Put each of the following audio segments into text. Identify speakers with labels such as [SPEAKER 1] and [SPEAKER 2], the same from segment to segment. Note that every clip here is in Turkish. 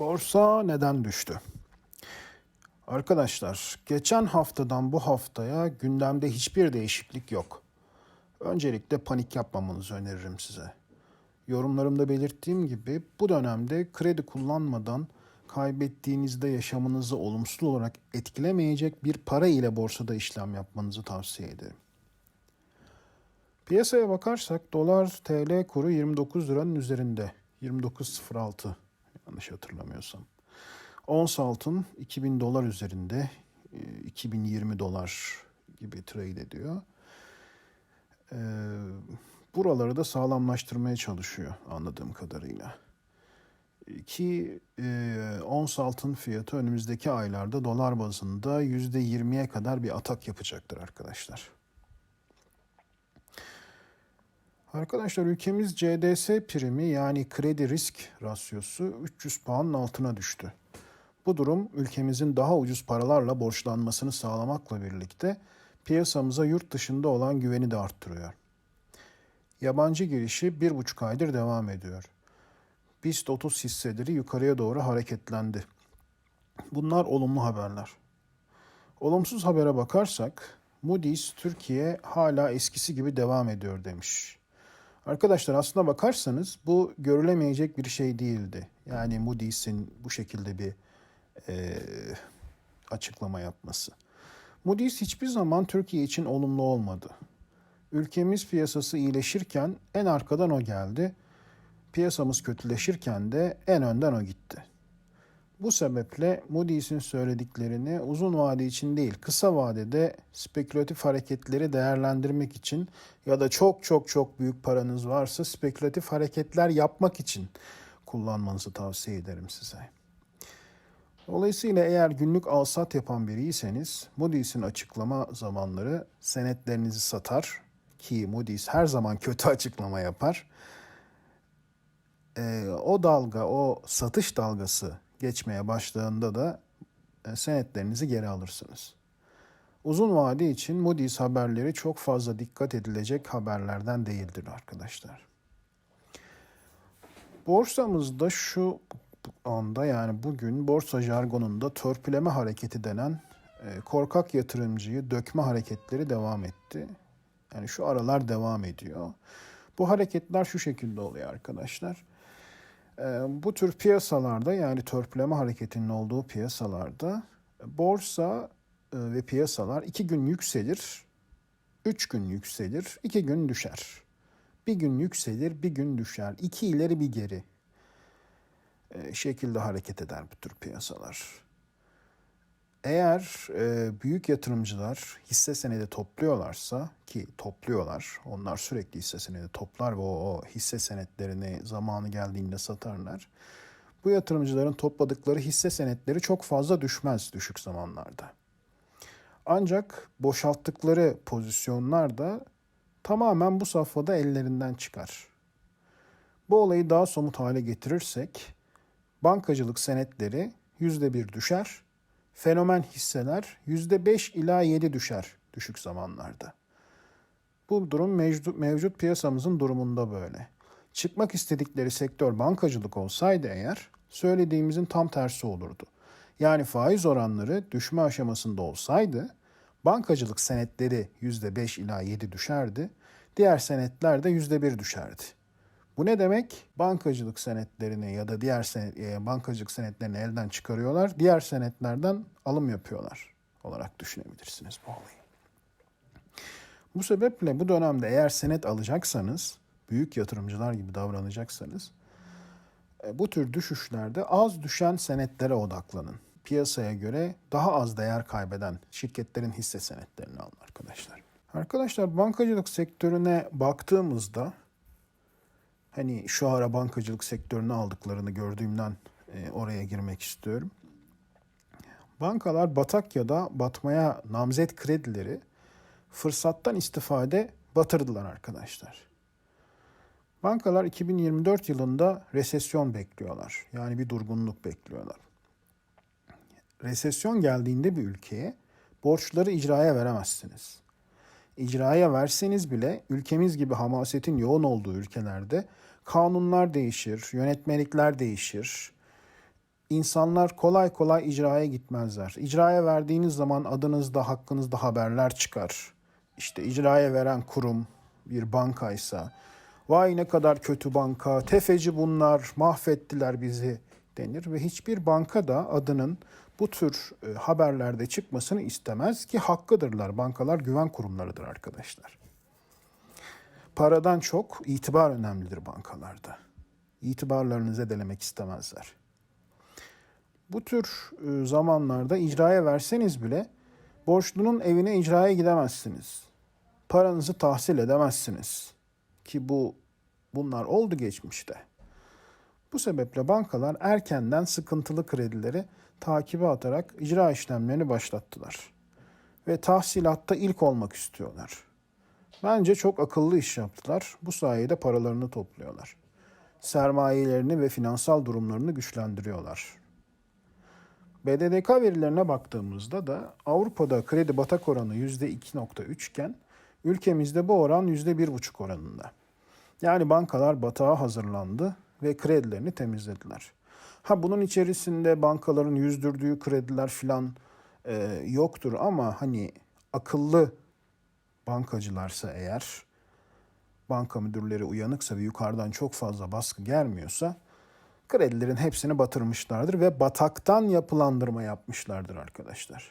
[SPEAKER 1] Borsa neden düştü? Arkadaşlar, geçen haftadan bu haftaya gündemde hiçbir değişiklik yok. Öncelikle panik yapmamanızı öneririm size. Yorumlarımda belirttiğim gibi bu dönemde kredi kullanmadan kaybettiğinizde yaşamınızı olumsuz olarak etkilemeyecek bir para ile borsada işlem yapmanızı tavsiye ederim. Piyasaya bakarsak dolar TL kuru 29 liranın üzerinde. 29.06 yanlış hatırlamıyorsam. Ons altın 2000 dolar üzerinde. e, 2020 dolar gibi trade ediyor. Ee, buraları da sağlamlaştırmaya çalışıyor anladığım kadarıyla. Ki e, ons altın fiyatı önümüzdeki aylarda dolar bazında %20'ye kadar bir atak yapacaktır arkadaşlar. Arkadaşlar ülkemiz CDS primi yani kredi risk rasyosu 300 puanın altına düştü. Bu durum ülkemizin daha ucuz paralarla borçlanmasını sağlamakla birlikte piyasamıza yurt dışında olan güveni de arttırıyor. Yabancı girişi bir buçuk aydır devam ediyor. BIST 30 hisseleri yukarıya doğru hareketlendi. Bunlar olumlu haberler. Olumsuz habere bakarsak Moody's Türkiye hala eskisi gibi devam ediyor demiş. Arkadaşlar aslına bakarsanız bu görülemeyecek bir şey değildi. Yani Moody's'in bu şekilde bir e, açıklama yapması. Moody's hiçbir zaman Türkiye için olumlu olmadı. Ülkemiz piyasası iyileşirken en arkadan o geldi. Piyasamız kötüleşirken de en önden o gitti. Bu sebeple Moody's'in söylediklerini uzun vade için değil, kısa vadede spekülatif hareketleri değerlendirmek için ya da çok çok çok büyük paranız varsa spekülatif hareketler yapmak için kullanmanızı tavsiye ederim size. Dolayısıyla eğer günlük alsat yapan biriyseniz Moody's'in açıklama zamanları senetlerinizi satar ki Moody's her zaman kötü açıklama yapar. Ee, o dalga, o satış dalgası geçmeye başladığında da e, senetlerinizi geri alırsınız. Uzun vade için Moody's haberleri çok fazla dikkat edilecek haberlerden değildir arkadaşlar. Borsamızda şu anda yani bugün borsa jargonunda törpüleme hareketi denen e, korkak yatırımcıyı dökme hareketleri devam etti. Yani şu aralar devam ediyor. Bu hareketler şu şekilde oluyor arkadaşlar. E, bu tür piyasalarda yani törpüleme hareketinin olduğu piyasalarda borsa e, ve piyasalar iki gün yükselir, üç gün yükselir, iki gün düşer. Bir gün yükselir, bir gün düşer. İki ileri bir geri e, şekilde hareket eder bu tür piyasalar. Eğer e, büyük yatırımcılar hisse senedi topluyorlarsa ki topluyorlar, onlar sürekli hisse senedi toplar ve o, o hisse senetlerini zamanı geldiğinde satarlar. Bu yatırımcıların topladıkları hisse senetleri çok fazla düşmez düşük zamanlarda. Ancak boşalttıkları pozisyonlar da tamamen bu safhada ellerinden çıkar. Bu olayı daha somut hale getirirsek bankacılık senetleri %1 düşer, fenomen hisseler %5 ila 7 düşer düşük zamanlarda. Bu durum mevcut, mevcut piyasamızın durumunda böyle. Çıkmak istedikleri sektör bankacılık olsaydı eğer söylediğimizin tam tersi olurdu. Yani faiz oranları düşme aşamasında olsaydı bankacılık senetleri %5 ila 7 düşerdi. Diğer senetler de %1 düşerdi. Bu ne demek? Bankacılık senetlerini ya da diğer senet, e, bankacılık senetlerini elden çıkarıyorlar. Diğer senetlerden alım yapıyorlar olarak düşünebilirsiniz bu olayı. Bu sebeple bu dönemde eğer senet alacaksanız, büyük yatırımcılar gibi davranacaksanız, e, bu tür düşüşlerde az düşen senetlere odaklanın. Piyasaya göre daha az değer kaybeden şirketlerin hisse senetlerini alın arkadaşlar. Arkadaşlar bankacılık sektörüne baktığımızda hani şu ara bankacılık sektörünü aldıklarını gördüğümden e, oraya girmek istiyorum. Bankalar batak ya da batmaya namzet kredileri fırsattan istifade batırdılar arkadaşlar. Bankalar 2024 yılında resesyon bekliyorlar. Yani bir durgunluk bekliyorlar. Resesyon geldiğinde bir ülkeye borçları icraya veremezsiniz. İcraya verseniz bile ülkemiz gibi hamasetin yoğun olduğu ülkelerde kanunlar değişir, yönetmelikler değişir. insanlar kolay kolay icraya gitmezler. İcraya verdiğiniz zaman adınızda, hakkınızda haberler çıkar. İşte icraya veren kurum bir bankaysa, vay ne kadar kötü banka, tefeci bunlar, mahvettiler bizi denir ve hiçbir banka da adının bu tür e, haberlerde çıkmasını istemez ki hakkıdırlar. Bankalar güven kurumlarıdır arkadaşlar. Paradan çok itibar önemlidir bankalarda. İtibarlarını zedelemek istemezler. Bu tür e, zamanlarda icraya verseniz bile borçlunun evine icraya gidemezsiniz. Paranızı tahsil edemezsiniz. Ki bu bunlar oldu geçmişte. Bu sebeple bankalar erkenden sıkıntılı kredileri takibe atarak icra işlemlerini başlattılar. Ve tahsilatta ilk olmak istiyorlar. Bence çok akıllı iş yaptılar. Bu sayede paralarını topluyorlar. Sermayelerini ve finansal durumlarını güçlendiriyorlar. BDDK verilerine baktığımızda da Avrupa'da kredi batak oranı %2.3 iken ülkemizde bu oran %1.5 oranında. Yani bankalar batağa hazırlandı ve kredilerini temizlediler. Ha bunun içerisinde bankaların yüzdürdüğü krediler filan e, yoktur ama hani akıllı bankacılarsa eğer banka müdürleri uyanıksa ve yukarıdan çok fazla baskı gelmiyorsa kredilerin hepsini batırmışlardır ve bataktan yapılandırma yapmışlardır arkadaşlar.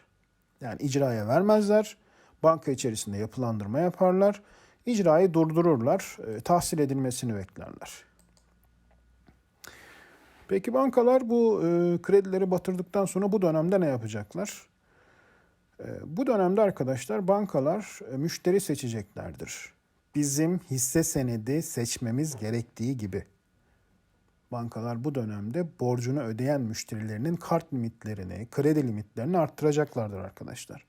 [SPEAKER 1] Yani icraya vermezler, banka içerisinde yapılandırma yaparlar, icrayı durdururlar, e, tahsil edilmesini beklerler. Peki bankalar bu e, kredileri batırdıktan sonra bu dönemde ne yapacaklar? E, bu dönemde arkadaşlar bankalar e, müşteri seçeceklerdir. Bizim hisse senedi seçmemiz gerektiği gibi. Bankalar bu dönemde borcunu ödeyen müşterilerinin kart limitlerini, kredi limitlerini arttıracaklardır arkadaşlar.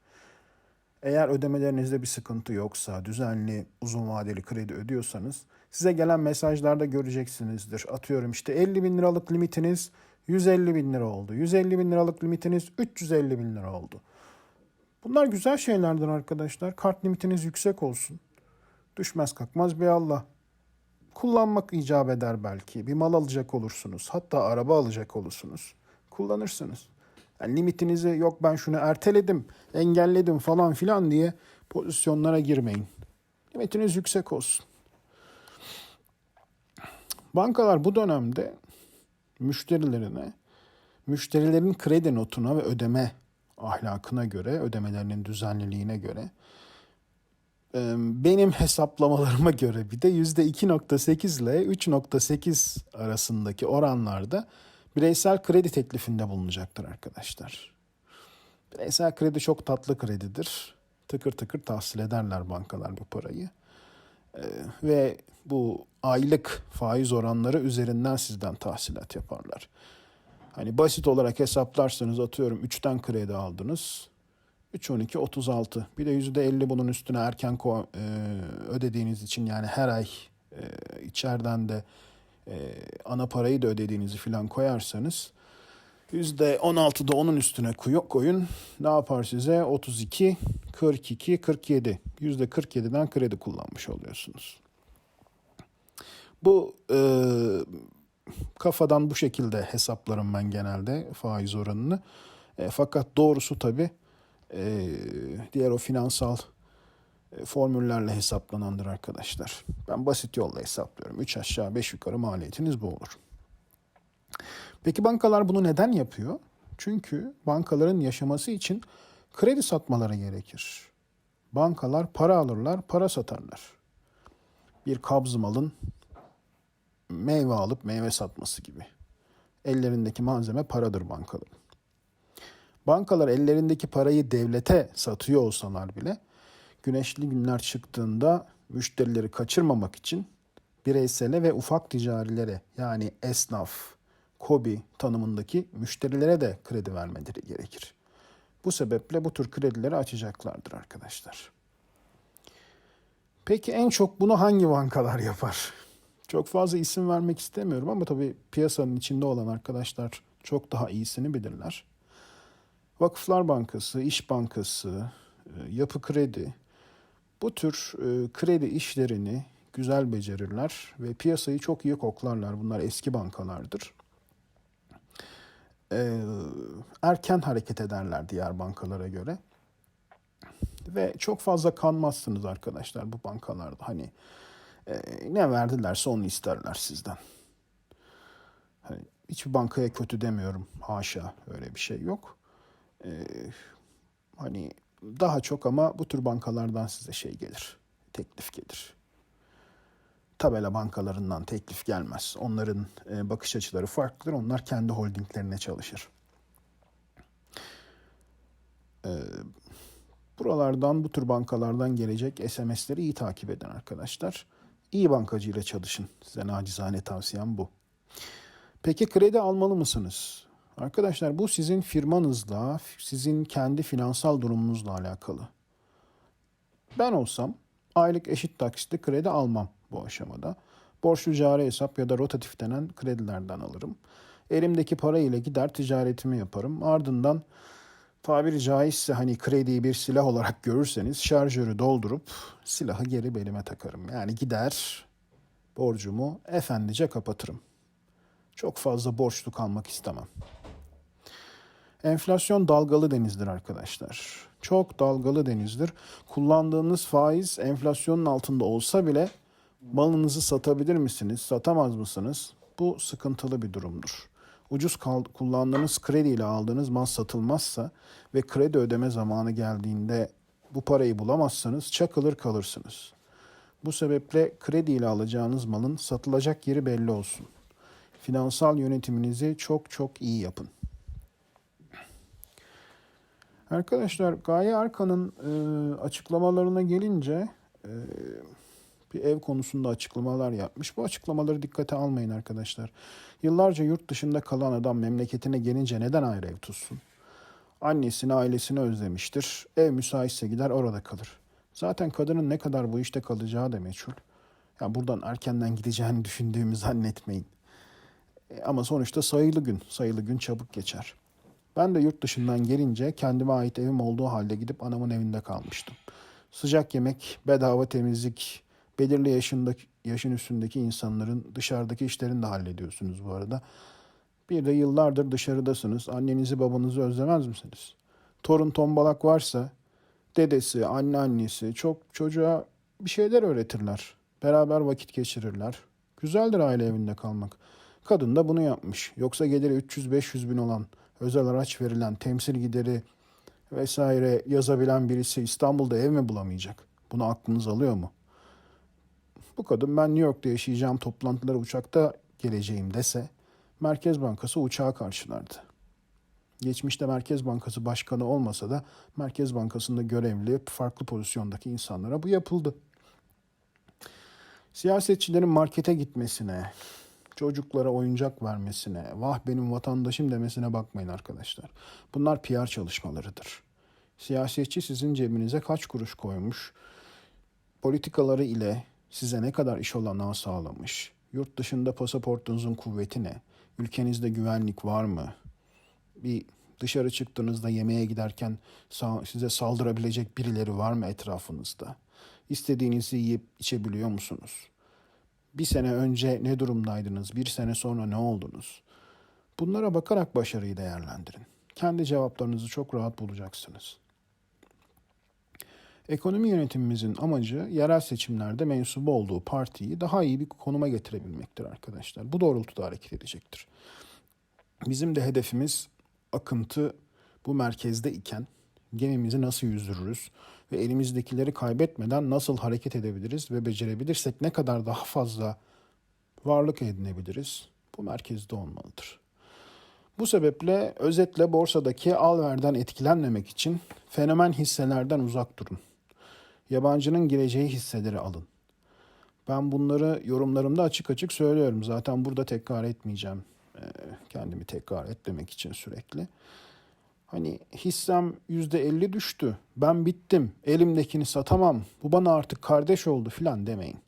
[SPEAKER 1] Eğer ödemelerinizde bir sıkıntı yoksa, düzenli uzun vadeli kredi ödüyorsanız size gelen mesajlarda göreceksinizdir. Atıyorum işte 50 bin liralık limitiniz 150 bin lira oldu. 150 bin liralık limitiniz 350 bin lira oldu. Bunlar güzel şeylerdir arkadaşlar. Kart limitiniz yüksek olsun. Düşmez kalkmaz bir Allah. Kullanmak icap eder belki. Bir mal alacak olursunuz. Hatta araba alacak olursunuz. Kullanırsınız. Yani limitinizi yok ben şunu erteledim, engelledim falan filan diye pozisyonlara girmeyin. Limitiniz yüksek olsun. Bankalar bu dönemde müşterilerine, müşterilerin kredi notuna ve ödeme ahlakına göre, ödemelerinin düzenliliğine göre e, benim hesaplamalarıma göre bir de %2.8 ile 3.8 arasındaki oranlarda bireysel kredi teklifinde bulunacaktır arkadaşlar. Bireysel kredi çok tatlı kredidir. Tıkır tıkır tahsil ederler bankalar bu parayı. Ee, ve bu aylık faiz oranları üzerinden sizden tahsilat yaparlar. Hani basit olarak hesaplarsanız atıyorum 3'ten kredi aldınız. 3, 12, 36. Bir de %50 bunun üstüne erken e, ödediğiniz için yani her ay e, içeriden de e, ana parayı da ödediğinizi falan koyarsanız %16'da onun üstüne koy- koyun. Ne yapar size? 32, 42, 47. %47'den kredi kullanmış oluyorsunuz. Bu e, kafadan bu şekilde hesaplarım ben genelde faiz oranını. E, fakat doğrusu tabii e, diğer o finansal formüllerle hesaplanandır arkadaşlar. Ben basit yolla hesaplıyorum. 3 aşağı 5 yukarı maliyetiniz bu olur. Peki bankalar bunu neden yapıyor? Çünkü bankaların yaşaması için kredi satmaları gerekir. Bankalar para alırlar, para satarlar. Bir kabz malın meyve alıp meyve satması gibi. Ellerindeki malzeme paradır bankaların. Bankalar ellerindeki parayı devlete satıyor olsalar bile güneşli günler çıktığında müşterileri kaçırmamak için bireysele ve ufak ticarilere yani esnaf, kobi tanımındaki müşterilere de kredi vermeleri gerekir. Bu sebeple bu tür kredileri açacaklardır arkadaşlar. Peki en çok bunu hangi bankalar yapar? Çok fazla isim vermek istemiyorum ama tabii piyasanın içinde olan arkadaşlar çok daha iyisini bilirler. Vakıflar Bankası, İş Bankası, e, Yapı Kredi bu tür e, kredi işlerini güzel becerirler ve piyasayı çok iyi koklarlar. Bunlar eski bankalardır. e, erken hareket ederler diğer bankalara göre. Ve çok fazla kanmazsınız arkadaşlar bu bankalarda. Hani e, ne verdilerse onu isterler sizden. Hani hiçbir bankaya kötü demiyorum. Haşa öyle bir şey yok. E, hani daha çok ama bu tür bankalardan size şey gelir. Teklif gelir. Tabela bankalarından teklif gelmez. Onların e, bakış açıları farklıdır. Onlar kendi holdinglerine çalışır. E, buralardan, bu tür bankalardan gelecek SMS'leri iyi takip edin arkadaşlar. İyi bankacıyla çalışın. Size nacizane tavsiyem bu. Peki kredi almalı mısınız? Arkadaşlar bu sizin firmanızla, sizin kendi finansal durumunuzla alakalı. Ben olsam aylık eşit taksitle kredi almam bu aşamada. Borçlu cari hesap ya da rotatif denen kredilerden alırım. Elimdeki para ile gider ticaretimi yaparım. Ardından tabiri caizse hani krediyi bir silah olarak görürseniz şarjörü doldurup silahı geri belime takarım. Yani gider borcumu efendice kapatırım. Çok fazla borçlu kalmak istemem. Enflasyon dalgalı denizdir arkadaşlar. Çok dalgalı denizdir. Kullandığınız faiz enflasyonun altında olsa bile malınızı satabilir misiniz, satamaz mısınız? Bu sıkıntılı bir durumdur. Ucuz kullandığınız krediyle aldığınız mal satılmazsa ve kredi ödeme zamanı geldiğinde bu parayı bulamazsanız çakılır kalırsınız. Bu sebeple krediyle alacağınız malın satılacak yeri belli olsun. Finansal yönetiminizi çok çok iyi yapın. Arkadaşlar Gaye Arkan'ın e, açıklamalarına gelince e, bir ev konusunda açıklamalar yapmış. Bu açıklamaları dikkate almayın arkadaşlar. Yıllarca yurt dışında kalan adam memleketine gelince neden ayrı ev tutsun? Annesini, ailesini özlemiştir. Ev müsaitse gider orada kalır. Zaten kadının ne kadar bu işte kalacağı da meçhul. Ya buradan erkenden gideceğini düşündüğümü zannetmeyin. E, ama sonuçta sayılı gün, sayılı gün çabuk geçer. Ben de yurt dışından gelince kendime ait evim olduğu halde gidip anamın evinde kalmıştım. Sıcak yemek, bedava temizlik, belirli yaşındaki, yaşın üstündeki insanların dışarıdaki işlerini de hallediyorsunuz bu arada. Bir de yıllardır dışarıdasınız. Annenizi babanızı özlemez misiniz? Torun tombalak varsa dedesi, anneannesi çok çocuğa bir şeyler öğretirler. Beraber vakit geçirirler. Güzeldir aile evinde kalmak. Kadın da bunu yapmış. Yoksa geliri 300-500 bin olan, özel araç verilen, temsil gideri vesaire yazabilen birisi İstanbul'da ev mi bulamayacak? Bunu aklınız alıyor mu? Bu kadın ben New York'ta yaşayacağım toplantılara uçakta geleceğim dese Merkez Bankası uçağı karşılardı. Geçmişte Merkez Bankası Başkanı olmasa da Merkez Bankası'nda görevli farklı pozisyondaki insanlara bu yapıldı. Siyasetçilerin markete gitmesine, çocuklara oyuncak vermesine, vah benim vatandaşım demesine bakmayın arkadaşlar. Bunlar PR çalışmalarıdır. Siyasetçi sizin cebinize kaç kuruş koymuş, politikaları ile size ne kadar iş olanağı sağlamış, yurt dışında pasaportunuzun kuvveti ne, ülkenizde güvenlik var mı, bir dışarı çıktığınızda yemeğe giderken size saldırabilecek birileri var mı etrafınızda, İstediğinizi yiyip içebiliyor musunuz? Bir sene önce ne durumdaydınız? Bir sene sonra ne oldunuz? Bunlara bakarak başarıyı değerlendirin. Kendi cevaplarınızı çok rahat bulacaksınız. Ekonomi yönetimimizin amacı yerel seçimlerde mensubu olduğu partiyi daha iyi bir konuma getirebilmektir arkadaşlar. Bu doğrultuda hareket edecektir. Bizim de hedefimiz akıntı bu merkezde iken gemimizi nasıl yüzdürürüz ve elimizdekileri kaybetmeden nasıl hareket edebiliriz ve becerebilirsek ne kadar daha fazla varlık edinebiliriz bu merkezde olmalıdır. Bu sebeple özetle borsadaki al verden etkilenmemek için fenomen hisselerden uzak durun. Yabancının gireceği hisseleri alın. Ben bunları yorumlarımda açık açık söylüyorum. Zaten burada tekrar etmeyeceğim. Kendimi tekrar etmemek için sürekli. Hani hissem yüzde elli düştü. Ben bittim. Elimdekini satamam. Bu bana artık kardeş oldu filan demeyin.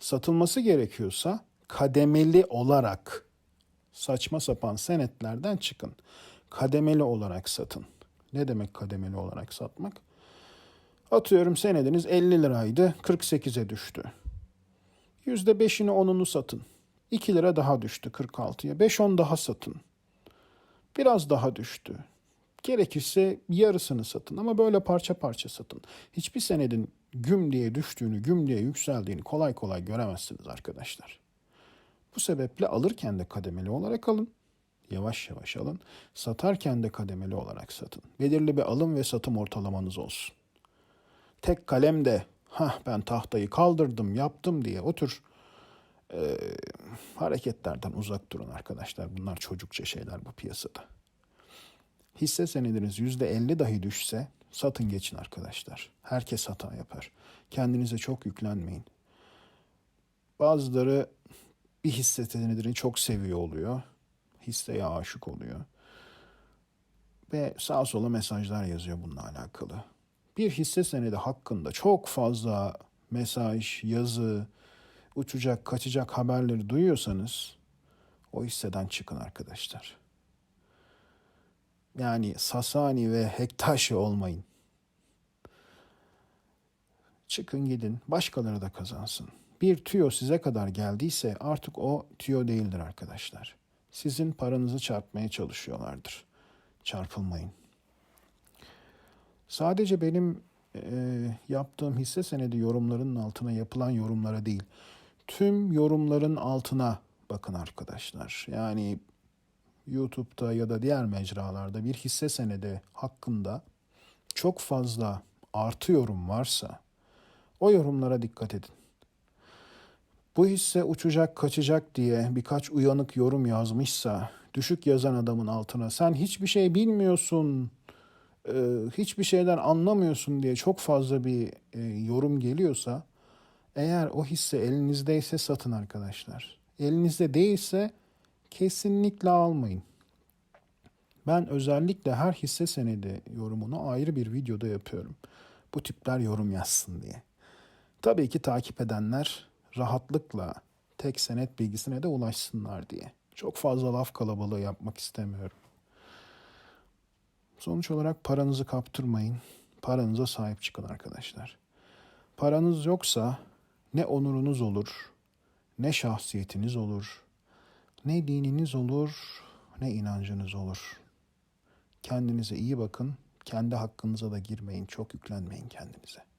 [SPEAKER 1] Satılması gerekiyorsa kademeli olarak saçma sapan senetlerden çıkın. Kademeli olarak satın. Ne demek kademeli olarak satmak? Atıyorum senediniz 50 liraydı, 48'e düştü. %5'ini 10'unu satın. 2 lira daha düştü 46'ya. 5-10 daha satın. Biraz daha düştü. Gerekirse yarısını satın ama böyle parça parça satın. Hiçbir senedin güm diye düştüğünü, güm diye yükseldiğini kolay kolay göremezsiniz arkadaşlar. Bu sebeple alırken de kademeli olarak alın. Yavaş yavaş alın. Satarken de kademeli olarak satın. Belirli bir alım ve satım ortalamanız olsun. Tek kalemde ha ben tahtayı kaldırdım, yaptım diye o tür e, hareketlerden uzak durun arkadaşlar. Bunlar çocukça şeyler bu piyasada. Hisse senediniz %50 dahi düşse satın geçin arkadaşlar. Herkes hata yapar. Kendinize çok yüklenmeyin. Bazıları bir hisse senedini çok seviyor oluyor. Hisseye aşık oluyor. Ve sağa sola mesajlar yazıyor bununla alakalı. Bir hisse senedi hakkında çok fazla mesaj, yazı, uçacak, kaçacak haberleri duyuyorsanız o hisseden çıkın arkadaşlar. Yani Sasani ve Hektaşi olmayın. Çıkın gidin, başkaları da kazansın. Bir tüyo size kadar geldiyse artık o tüyo değildir arkadaşlar. Sizin paranızı çarpmaya çalışıyorlardır. Çarpılmayın. Sadece benim e, yaptığım hisse senedi yorumlarının altına yapılan yorumlara değil, tüm yorumların altına bakın arkadaşlar. Yani YouTube'da ya da diğer mecralarda bir hisse senedi hakkında çok fazla artı yorum varsa o yorumlara dikkat edin. Bu hisse uçacak kaçacak diye birkaç uyanık yorum yazmışsa düşük yazan adamın altına sen hiçbir şey bilmiyorsun, e, hiçbir şeyden anlamıyorsun diye çok fazla bir e, yorum geliyorsa eğer o hisse elinizdeyse satın arkadaşlar. Elinizde değilse kesinlikle almayın. Ben özellikle her hisse senedi yorumunu ayrı bir videoda yapıyorum. Bu tipler yorum yazsın diye. Tabii ki takip edenler rahatlıkla tek senet bilgisine de ulaşsınlar diye. Çok fazla laf kalabalığı yapmak istemiyorum. Sonuç olarak paranızı kaptırmayın. Paranıza sahip çıkın arkadaşlar. Paranız yoksa ne onurunuz olur, ne şahsiyetiniz olur, ne dininiz olur, ne inancınız olur. Kendinize iyi bakın. Kendi hakkınıza da girmeyin. Çok yüklenmeyin kendinize.